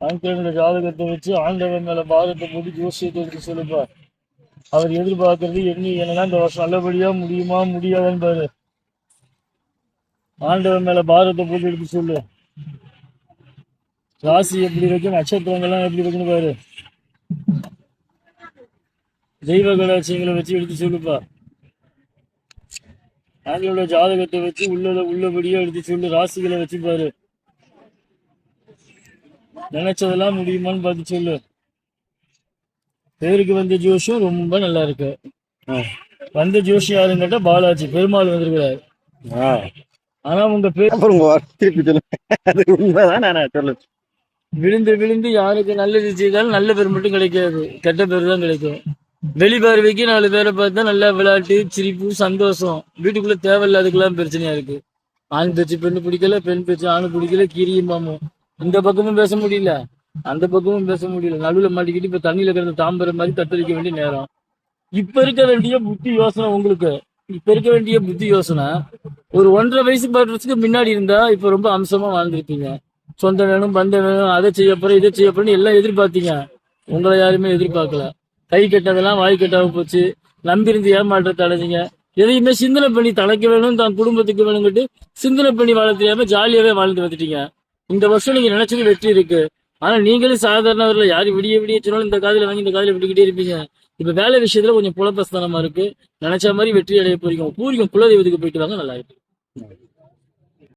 చదవండి ஜாதகத்தை வச்சு ஆண்டவன் மேல பாரத்தை போட்டு ஜோசியத்தை எடுத்து சொல்லுப்பார் அவர் எதிர்பார்க்கறது என்ன என்னன்னா இந்த வருஷம் நல்லபடியா முடியுமா முடியாதுன்னு பாரு ஆண்டவன் மேல பாரத்தை போட்டு எடுத்து சொல்லு. ராசி எப்படி இருக்கு நட்சத்திரங்கள்லாம் எப்படி இருக்குன்னு பாரு. தெய்வ கடாட்சியங்களை வச்சு எடுத்து சொல்லுப்பா. ஆண்களோட ஜாதகத்தை வச்சு உள்ளத உள்ளபடியா எடுத்து சொல்லு. ராசிகளை வச்சு பாரு. நினைச்சதெல்லாம் முடியுமான்னு பார்த்து சொல்லு. பேருக்கு வந்த ஜோஷியம் ரொம்ப நல்லா இருக்கு. வந்த ஜோஷி யாருன்னு கேட்டா பாலாஜி. பெருமாள் வந்திருக்கிறாரு. ஆனா உங்க பேர் திருப்பி சொல்லுங்க அது உண்மைதான்? நான் சொல்லு விழுந்து விழுந்து யாருக்கு நல்லது செய்தாலும் நல்ல பேர் மட்டும் கிடைக்காது. கெட்ட பேர் தான் கிடைக்கும். வெளி பார்வைக்கு நாலு பேரை பார்த்தா நல்லா விளையாட்டு சிரிப்பு சந்தோஷம். வீட்டுக்குள்ள தேவையில்லாதுக்கெல்லாம் பிரச்சனையா இருக்கு. ஆண் பேச்சு பெண்ணு பிடிக்கல பெண் பேச்சு ஆணு பிடிக்கல கீரியும் மாமும் இந்த பக்கமும் பேச முடியல. அந்த பக்கமும் பேச முடியல. நடுவில் மாட்டிக்கிட்டு இப்ப தண்ணியில கிடந்த தாம்பரம் மாதிரி தத்தளிக்க வேண்டிய நேரம். இப்ப இருக்க வேண்டிய புத்தி யோசனை உங்களுக்கு. இப்ப இருக்க வேண்டிய புத்தி யோசனை. ஒரு ஒன்றரை வயசு வருஷத்துக்கு முன்னாடி இருந்தா இப்ப ரொம்ப அம்சமா வாழ்ந்திருப்பீங்க. சொந்த வேணும் பந்த வேணும் அதை செய்ய போறேன் இதை செய்ய போறேன்னு எல்லாம் எதிர்பார்த்தீங்க. உங்களை யாருமே எதிர்பார்க்கல. கை கெட்டதெல்லாம் வாய் கெட்டாம போச்சு. நம்பிருந்து ஏமாற்றத்தை அடைஞ்சீங்க. எதையுமே சிந்தனை பண்ணி தலைக்கு வேணும் தான் குடும்பத்துக்கு வேணுங்கிட்டு சிந்தனை பண்ணி வாழ தெரியாம ஜாலியாவே வாழ்ந்து வந்துட்டீங்க. இந்த வருஷம் நீங்க நினைச்சது வெற்றி இருக்கு. ஆனா நீங்களும் சாதாரணவர்கள் யாரு விடிய விடிய சொன்னாலும் இந்த காதில வாங்கி இந்த காதில விட்டுக்கிட்டே இருப்பீங்க. இப்ப வேலை விஷயத்துல கொஞ்சம் புலப்பஸ்தானமா இருக்கு. நினைச்ச மாதிரி வெற்றி அடைய போறீங்க. பூரிக்கும் குலதெய்வத்துக்கு போயிட்டு வாங்க நல்லா இருக்கு.